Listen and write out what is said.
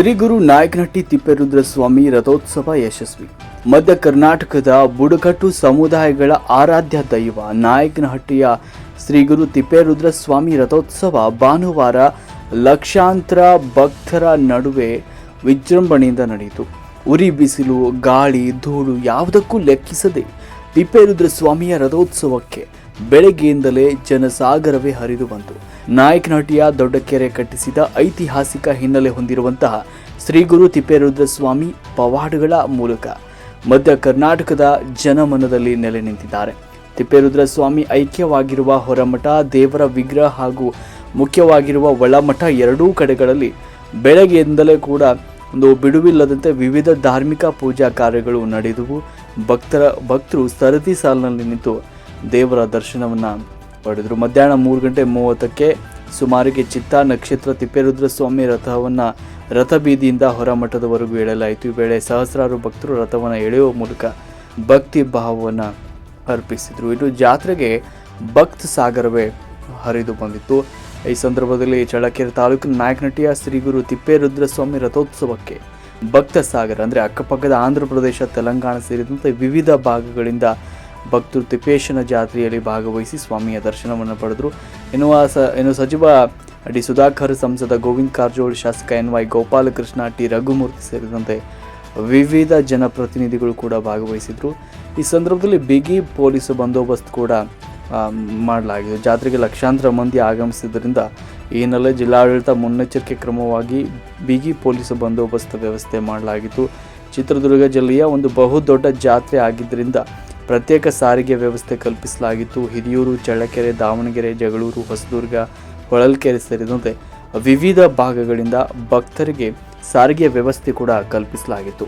ಶ್ರೀ ಗುರು ನಾಯಕನಹಟ್ಟಿ ತಿಪ್ಪೇರುದ್ರ ಸ್ವಾಮಿ ರಥೋತ್ಸವ ಯಶಸ್ವಿ. ಮಧ್ಯ ಕರ್ನಾಟಕದ ಬುಡಕಟ್ಟು ಸಮುದಾಯಗಳ ಆರಾಧ್ಯ ದೈವ ನಾಯಕನಹಟ್ಟಿಯ ಶ್ರೀ ಗುರು ತಿಪ್ಪೇರುದ್ರ ಸ್ವಾಮಿ ರಥೋತ್ಸವ ಭಾನುವಾರ ಲಕ್ಷಾಂತರ ಭಕ್ತರ ನಡುವೆ ವಿಜೃಂಭಣೆಯಿಂದ ನಡೆಯಿತು. ಉರಿ ಬಿಸಿಲು, ಗಾಳಿ, ಧೂಳು ಯಾವುದಕ್ಕೂ ಲೆಕ್ಕಿಸದೆ ತಿಪ್ಪೇರುದ್ರ ಸ್ವಾಮಿಯ ರಥೋತ್ಸವಕ್ಕೆ ಬೆಳಗ್ಗೆಯಿಂದಲೇ ಜನಸಾಗರವೇ ಹರಿದು ಬಂತು. ನಾಯಕನಹಟ್ಟಿಯ ದೊಡ್ಡ ಕೆರೆ ಕಟ್ಟಿಸಿದ ಐತಿಹಾಸಿಕ ಹಿನ್ನೆಲೆ ಹೊಂದಿರುವಂತಹ ಶ್ರೀ ಗುರು ತಿಪ್ಪೇರುದ್ರ ಸ್ವಾಮಿ ಪವಾಡಗಳ ಮೂಲಕ ಮಧ್ಯ ಕರ್ನಾಟಕದ ಜನಮನದಲ್ಲಿ ನೆಲೆ ನಿಂತಿದ್ದಾರೆ. ತಿಪ್ಪೇರುದ್ರಸ್ವಾಮಿ ಐಕ್ಯವಾಗಿರುವ ಹೊರಮಠ, ದೇವರ ವಿಗ್ರಹ ಹಾಗೂ ಮುಖ್ಯವಾಗಿರುವ ಒಳಮಠ ಎರಡೂ ಕಡೆಗಳಲ್ಲಿ ಬೆಳಗ್ಗೆಯಿಂದಲೇ ಕೂಡ ಒಂದು ಬಿಡುವಿಲ್ಲದಂತೆ ವಿವಿಧ ಧಾರ್ಮಿಕ ಪೂಜಾ ಕಾರ್ಯಗಳು ನಡೆದವು. ಭಕ್ತರ, ಭಕ್ತರು ಸರದಿ ಸಾಲಿನಲ್ಲಿ ನಿಂತು ದೇವರ ದರ್ಶನವನ್ನು ಪಡೆದರು. ಮಧ್ಯಾಹ್ನ ಮೂರು ಗಂಟೆ ಮೂವತ್ತಕ್ಕೆ ಸುಮಾರಿಗೆ ಚಿತ್ತ ನಕ್ಷತ್ರ ತಿಪ್ಪೇರುದ್ರ ಸ್ವಾಮಿ ರಥವನ್ನ ರಥಬೀದಿಯಿಂದ ಹೊರಮಠದವರೆಗೂ ಎಳೆಯಲಾಯಿತು ಈ ವೇಳೆ ಸಹಸ್ರಾರು ಭಕ್ತರು ರಥವನ್ನು ಎಳೆಯುವ ಮೂಲಕ ಭಕ್ತಿ ಭಾವವನ್ನು ಅರ್ಪಿಸಿದರು. ಇದು ಜಾತ್ರೆಗೆ ಭಕ್ತ ಸಾಗರವೇ ಹರಿದು ಬಂದಿತ್ತು. ಈ ಸಂದರ್ಭದಲ್ಲಿ ಚಳ್ಳಕೆರೆ ತಾಲೂಕಿನ ನಾಯಕನಟಿಯ ಶ್ರೀಗುರು ತಿಪ್ಪೇರುದ್ರಸ್ವಾಮಿ ತಿಪ್ಪೇರುದ್ರ ಸ್ವಾಮಿ ರಥೋತ್ಸವಕ್ಕೆ ಭಕ್ತ ಸಾಗರ, ಅಂದರೆ ಅಕ್ಕಪಕ್ಕದ ಆಂಧ್ರ ಪ್ರದೇಶ, ತೆಲಂಗಾಣ ಸೇರಿದಂತೆ ವಿವಿಧ ಭಾಗಗಳಿಂದ ಭಕ್ತರು ತಿಪ್ಪೇಶನ ಜಾತ್ರೆಯಲ್ಲಿ ಭಾಗವಹಿಸಿ ಸ್ವಾಮಿಯ ದರ್ಶನವನ್ನು ಪಡೆದರು. ಎನ್ನುವ ಸ ಎನ್ನುವ ಸಚಿವ ಡಿ ಸುಧಾಕರ್, ಸಂಸದ ಗೋವಿಂದ ಕಾರಜೋಳ, ಶಾಸಕ N Y Gopalakrishna, T Raghumurthy ಸೇರಿದಂತೆ ವಿವಿಧ ಜನಪ್ರತಿನಿಧಿಗಳು ಕೂಡ ಭಾಗವಹಿಸಿದರು. ಈ ಸಂದರ್ಭದಲ್ಲಿ ಬಿಗಿ ಪೊಲೀಸ್ ಬಂದೋಬಸ್ತ್ ಕೂಡ ಮಾಡಲಾಗಿದೆ. ಜಾತ್ರೆಗೆ ಲಕ್ಷಾಂತರ ಮಂದಿ ಆಗಮಿಸಿದ್ದರಿಂದ ಈ ಹಿನ್ನೆಲೆ ಜಿಲ್ಲಾಡಳಿತ ಮುನ್ನೆಚ್ಚರಿಕೆ ಕ್ರಮವಾಗಿ ಬಿಗಿ ಪೊಲೀಸ್ ಬಂದೋಬಸ್ತ್ ವ್ಯವಸ್ಥೆ ಮಾಡಲಾಗಿತ್ತು. ಚಿತ್ರದುರ್ಗ ಜಿಲ್ಲೆಯ ಒಂದು ಬಹುದೊಡ್ಡ ಜಾತ್ರೆ ಆಗಿದ್ದರಿಂದ ಪ್ರತ್ಯೇಕ ಸಾರಿಗೆ ವ್ಯವಸ್ಥೆ ಕಲ್ಪಿಸಲಾಗಿತ್ತು. ಹಿರಿಯೂರು, ಚಳ್ಳಕೆರೆ, ದಾವಣಗೆರೆ, ಜಗಳೂರು, ಹೊಸದುರ್ಗ, ಹೊಳಲ್ಕೆರೆ ಸೇರಿದಂತೆ ವಿವಿಧ ಭಾಗಗಳಿಂದ ಭಕ್ತರಿಗೆ ಸಾರಿಗೆ ವ್ಯವಸ್ಥೆ ಕೂಡ ಕಲ್ಪಿಸಲಾಗಿತ್ತು.